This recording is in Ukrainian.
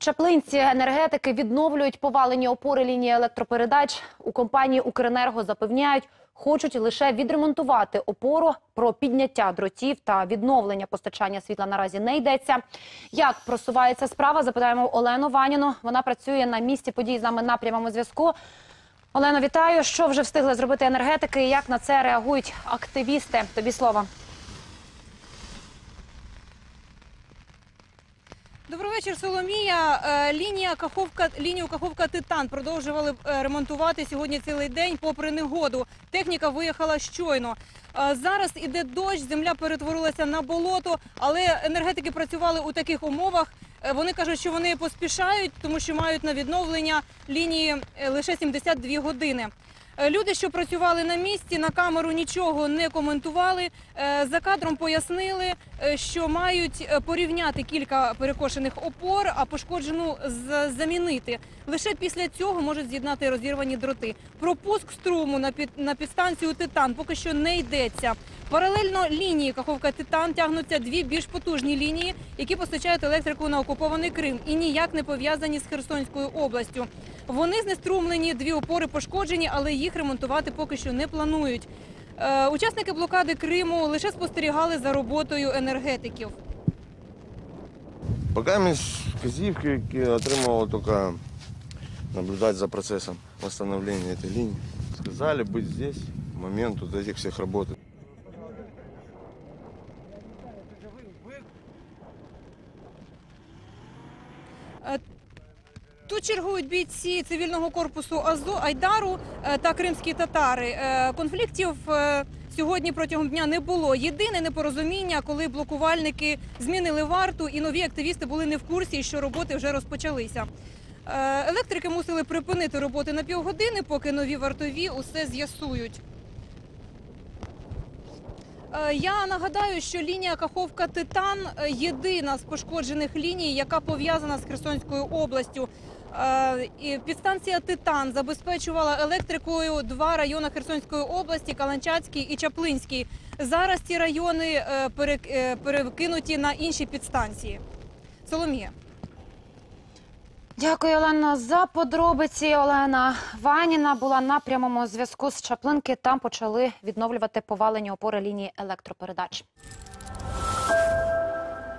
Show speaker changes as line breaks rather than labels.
Чаплинці енергетики відновлюють повалені опори лінії електропередач. У компанії Укренерго запевняють, хочуть лише відремонтувати опору. Про підняття дротів та відновлення постачання світла наразі не йдеться. Як просувається справа? Запитаємо Олену Ваніну. Вона працює на місці подій з нами на прямому зв'язку. Олено, вітаю. Що вже встигли зробити енергетики? і Як на це реагують активісти? Тобі слово.
Добрий вечір, Соломія. Е, Лінія Каховка, лінію Каховка Титан продовжували е, ремонтувати сьогодні цілий день, попри негоду. Техніка виїхала щойно. Е, Зараз іде дощ, земля перетворилася на болото, але енергетики працювали у таких умовах. Вони кажуть, що вони поспішають, тому що мають на відновлення лінії лише 72 години. Е, Люди, що працювали на місці, на камеру нічого не коментували. Е, За кадром пояснили, е, що мають порівняти кілька перекошених опор, а пошкоджену замінити. Лише після цього можуть з'єднати розірвані дроти. Про пуск струму на під підстанцію Титан поки що не йдеться. Паралельно лінії Каховка Титан тягнуться дві більш потужні лінії, які постачають електрику на окупований Крим і ніяк не пов'язані з Херсонською областю. Вони знеструмлені, дві опори пошкоджені, але їх ремонтувати поки що не планують. Е, Учасники блокади Криму лише спостерігали за роботою енергетиків.
Пока ми з вказівки отримували тільки наблюдати за процесом восстановления этой линии. Сказали быть здесь в момент вот этих всех работ.
Тут чергують бійці цивільного корпусу АЗО Айдару е, та кримські татари. Е, Конфліктів е, сьогодні протягом дня не було. Єдине непорозуміння, коли блокувальники змінили варту, і нові активісти були не в курсі, що роботи вже розпочалися. Електрики мусили припинити роботи на півгодини, поки нові вартові усе з'ясують. Я нагадаю, що лінія Каховка Титан єдина з пошкоджених ліній, яка пов'язана з Херсонською областю. Е, Підстанція Титан забезпечувала електрикою два райони Херсонської області Каланчацький і Чаплинський. Зараз ці райони е, е, перекинуті на інші підстанції. Соломія.
Дякую, Олена, за подробиці. Олена Ваніна була на прямому зв'язку з Чаплинки. Там почали відновлювати повалені опори лінії електропередач.